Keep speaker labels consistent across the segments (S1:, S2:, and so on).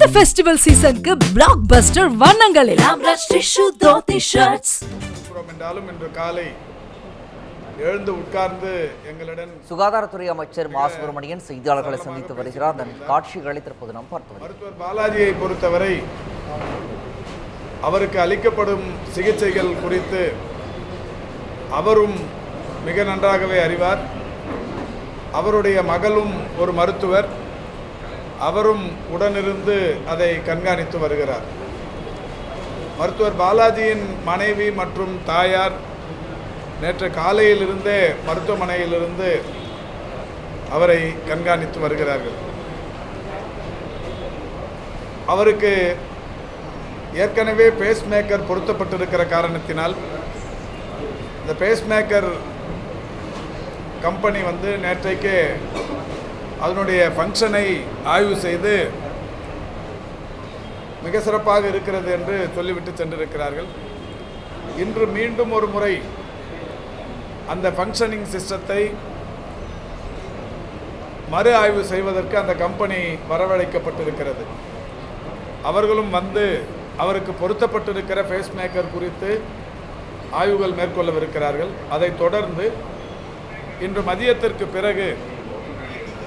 S1: இந்த ஃபெஸ்டிவல் சீசனுக்கு பிளாக் பஸ்டர் வண்ணங்களில். ராம்ராஜ் டிஷ்யூ தோத்தி ஷர்ட்ஸ்
S2: புறம் என்றாலும் இன்று காலை எழுந்து உட்கார்ந்து எங்களுடன்
S3: சுகாதாரத்துறை அமைச்சர் மா. சுப்பிரமணியன் செய்தியாளர்களை சந்தித்து வருகிறார். அதன் காட்சிகளை தற்போது நாம் பார்த்து
S2: மருத்துவர் பாலாஜியை பொறுத்தவரை அவருக்கு அளிக்கப்படும் சிகிச்சைகள் குறித்து அவரும் மிக நன்றாகவே அறிவார். அவருடைய மகளும் ஒரு மருத்துவர். அவரும் உடனிருந்து அதை கண்காணித்து வருகிறார். மருத்துவர் பாலாஜியின் மனைவி மற்றும் தாயார் நேற்று காலையிலிருந்தே மருத்துவமனையிலிருந்து அவரை கண்காணித்து வருகிறார்கள். அவருக்கு ஏற்கனவே பேஸ் மேக்கர் பொருத்தப்பட்டிருக்கிற காரணத்தினால் இந்த பேஸ் மேக்கர் கம்பெனி வந்து நேற்றைக்கு அதனுடைய ஃபங்க்ஷனை ஆய்வு செய்து மிக சிறப்பாக இருக்கிறது என்று சொல்லிவிட்டு சென்றிருக்கிறார்கள். இன்று மீண்டும் ஒரு முறை அந்த ஃபங்க்ஷனிங் சிஸ்டத்தை மறு ஆய்வு செய்வதற்கு அந்த கம்பெனி வரவழைக்கப்பட்டிருக்கிறது. அவர்களும் வந்து அவருக்கு பொருத்தப்பட்டிருக்கிற ஃபேஸ் மேக்கர் குறித்து ஆய்வுகள் மேற்கொள்ளவிருக்கிறார்கள். அதைத் தொடர்ந்து இன்று மதியத்திற்கு பிறகு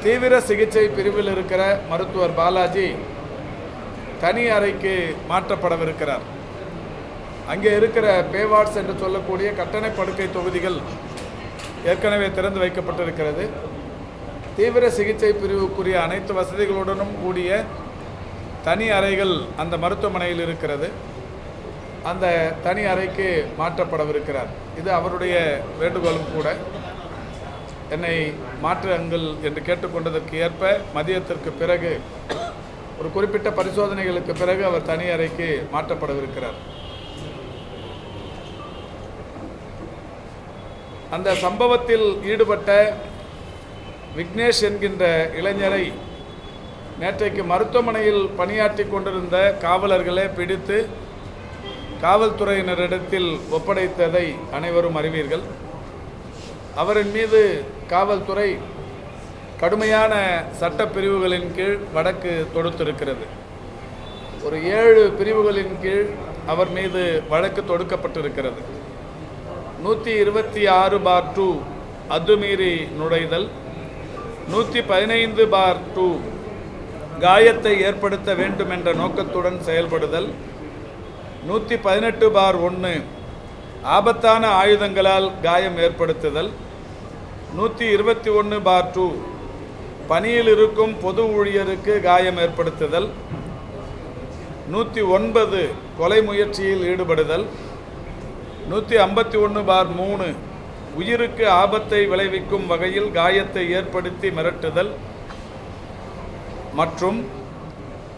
S2: தீவிர சிகிச்சை பிரிவில் இருக்கிற மருத்துவர் பாலாஜி தனி அறைக்கு மாற்றப்படவிருக்கிறார். அங்கே இருக்கிற பேவார்ட்ஸ் என்று சொல்லக்கூடிய கட்டண படுக்கை தொகுதிகள் ஏற்கனவே திறந்து வைக்கப்பட்டிருக்கிறது. தீவிர சிகிச்சை பிரிவுக்குரிய அனைத்து வசதிகளுடனும் கூடிய தனி அறைகள் அந்த மருத்துவமனையில் இருக்கிறது. அந்த தனி அறைக்கு மாற்றப்படவிருக்கிறார். இது அவருடைய வேண்டுகோளும் கூட. என்னை மாற்றுங்கள் என்று கேட்டுக்கொண்டதற்கு ஏற்ப மதியத்திற்கு பிறகு ஒரு குறிப்பிட்ட பரிசோதனைகளுக்கு பிறகு அவர் தனி அறைக்கு மாற்றப்படவிருக்கிறார். அந்த சம்பவத்தில் ஈடுபட்ட விக்னேஷ் என்கின்ற இளைஞரை நேற்றைக்கு மருத்துவமனையில் பணியாற்றி கொண்டிருந்த காவலர்களே பிடித்து காவல்துறையினரிடத்தில் ஒப்படைத்ததை அனைவரும் அறிவீர்கள். அவரின் மீது காவல்துறை கடுமையான சட்டப்பிரிவுகளின் கீழ் வழக்கு தொடுத்திருக்கிறது. ஒரு ஏழு பிரிவுகளின் கீழ் அவர் மீது வழக்கு தொடுக்கப்பட்டிருக்கிறது. நூற்றி இருபத்தி ஆறு பார் டூ அத்துமீறி நுழைதல் நூற்றி பதினைந்து பார் டூ காயத்தை ஏற்படுத்த வேண்டும் என்ற நோக்கத்துடன் செயல்படுதல் நூற்றி பதினெட்டு பார் ஒன்று ஆபத்தான ஆயுதங்களால் காயம் ஏற்படுத்துதல். நூற்றி இருபத்தி ஒன்று பார் டூ பணியில் இருக்கும் பொது ஊழியருக்கு காயம் ஏற்படுத்துதல். நூற்றி ஒன்பது கொலை முயற்சியில் ஈடுபடுதல். நூற்றி ஐம்பத்தி ஒன்று பார் மூணு. உயிருக்கு ஆபத்தை விளைவிக்கும் வகையில் காயத்தை ஏற்படுத்தி மிரட்டுதல். மற்றும்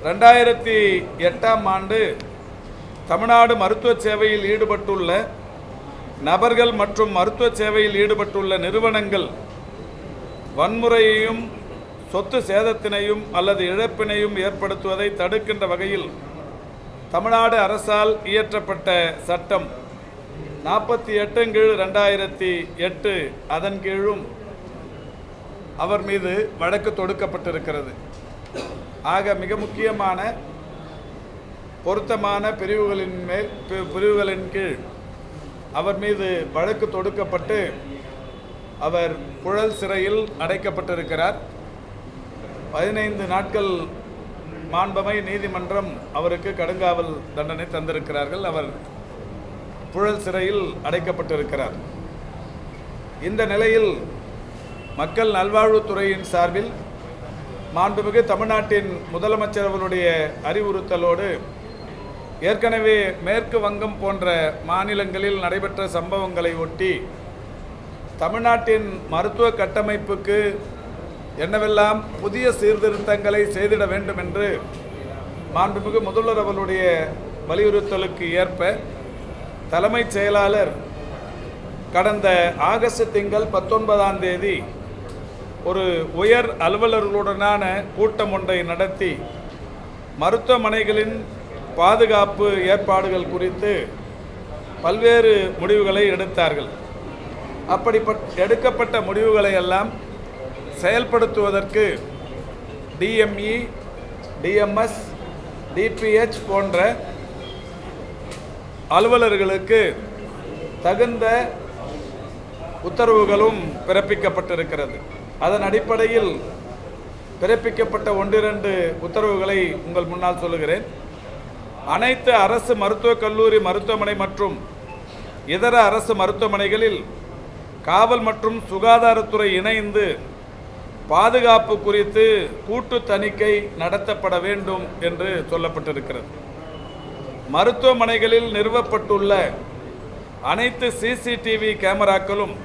S2: ரெண்டாயிரத்தி எட்டாம் ஆண்டு தமிழ்நாடு மருத்துவ சேவையில் ஈடுபட்டுள்ள நபர்கள் மற்றும் மருத்துவ சேவையில் ஈடுபட்டுள்ள நிறுவனங்கள் வன்முறையையும் சொத்து சேதத்தினையும் அல்லது இழப்பினையும் ஏற்படுத்துவதை தடுக்கின்ற வகையில் தமிழ்நாடு அரசால் இயற்றப்பட்ட சட்டம். நாற்பத்தி எட்டு கீழ் ரெண்டாயிரத்தி எட்டு அதன் கீழும் அவர் மீது வழக்கு தொடுக்கப்பட்டிருக்கிறது. ஆக மிக முக்கியமான பொருத்தமான பிரிவுகளின் மேல் பி- பிரிவுகளின் கீழ் அவர் மீது வழக்கு தொடுக்கப்பட்டு அவர் புழல் சிறையில் அடைக்கப்பட்டிருக்கிறார். பதினைந்து நாட்கள் மாண்பமை நீதிமன்றம் அவருக்கு கடுங்காவல் தண்டனை தந்திருக்கிறார்கள். அவர் புழல் சிறையில் அடைக்கப்பட்டிருக்கிறார். இந்த நிலையில் மக்கள் நல்வாழ்வுத்துறையின் சார்பில் மாண்புமிகு தமிழ்நாட்டின் முதலமைச்சர் அவருடைய அறிவுறுத்தலோடு ஏற்கனவே மேற்கு வங்கம் போன்ற மாநிலங்களில் நடைபெற்ற சம்பவங்களை ஒட்டி தமிழ்நாட்டின் மருத்துவ கட்டமைப்புக்கு என்னவெல்லாம் புதிய சீர்திருத்தங்களை செய்திட வேண்டும் என்று மாண்புமிகு முதல்வர் அவர்களுடைய வலியுறுத்தலுக்கு ஏற்ப தலைமைச் செயலாளர் கடந்த ஆகஸ்ட் திங்கள் பத்தொன்பதாம் தேதி ஒரு உயர் அலுவலர்களுடனான கூட்டம் ஒன்றை நடத்தி மருத்துவமனைகளின் பாதுகாப்பு ஏற்பாடுகள் குறித்து பல்வேறு முடிவுகளை எடுத்தார்கள். அப்படிப்பட்ட எடுக்கப்பட்ட முடிவுகளை எல்லாம் செயல்படுத்துவதற்கு டிஎம்இ டிஎம்எஸ் டிபிஹெச் போன்ற அலுவலர்களுக்கு தகுந்த உத்தரவுகளும் பிறப்பிக்கப்பட்டிருக்கிறது. அதன் அடிப்படையில் பிறப்பிக்கப்பட்ட ஒன்றிரண்டு உத்தரவுகளை உங்கள் முன்னால் சொல்லுகிறேன். அனைத்து அரசு மருத்துவக் கல்லூரி மருத்துவமனை மற்றும் இதர அரசு மருத்துவமனைகளில் காவல் மற்றும் சுகாதாரத்துறை இணைந்து பாதுகாப்பு குறித்து கூட்டு தணிக்கை நடத்தப்பட வேண்டும் என்று சொல்லப்பட்டிருக்கிறது. மருத்துவமனைகளில் நிறுவப்பட்டுள்ள அனைத்து சிசிடிவி கேமராக்களும்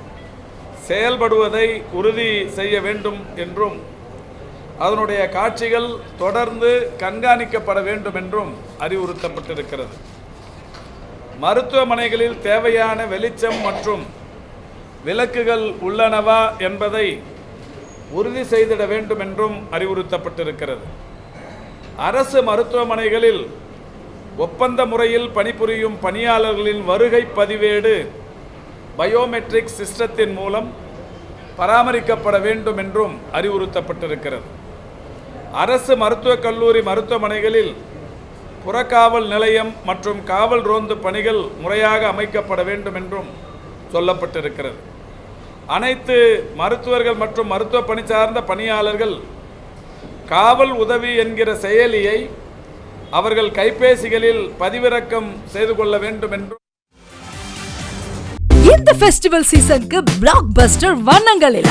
S2: செயல்படுவதை உறுதி செய்ய வேண்டும் என்றும் அதனுடைய காட்சிகள் தொடர்ந்து கண்காணிக்கப்பட வேண்டும் என்றும் அறிவுறுத்தப்பட்டிருக்கிறது. மருத்துவமனைகளில் தேவையான வெளிச்சம் மற்றும் விளக்குகள் உள்ளனவா என்பதை உறுதி செய்திட வேண்டும் என்றும் அறிவுறுத்தப்பட்டிருக்கிறது. அரசு மருத்துவமனைகளில் ஒப்பந்த முறையில் பணிபுரியும் பணியாளர்களின் வருகை பதிவேடு பயோமெட்ரிக் சிஸ்டத்தின் மூலம் பராமரிக்கப்பட வேண்டும் என்றும் அறிவுறுத்தப்பட்டிருக்கிறது. அரசு மருத்துவக் கல்லூரி மருத்துவமனைகளில் புறக்காவல் நிலையம் மற்றும் காவல் ரோந்து பணிகள் முறையாக அமைக்கப்பட வேண்டும் என்றும் சொல்லப்பட்டிருக்கிறது. அனைத்து மருத்துவர்கள் மற்றும் மருத்துவ பணி சார்ந்த பணியாளர்கள் காவல் உதவி என்கிற செயலியை அவர்கள் கைபேசிகளில் பதிவிறக்கம் செய்து கொள்ள வேண்டும் என்றும்
S1: இந்த ஃபெஸ்டிவல் சீசனுக்கு பிளாக் பஸ்டர் வண்ணங்களில்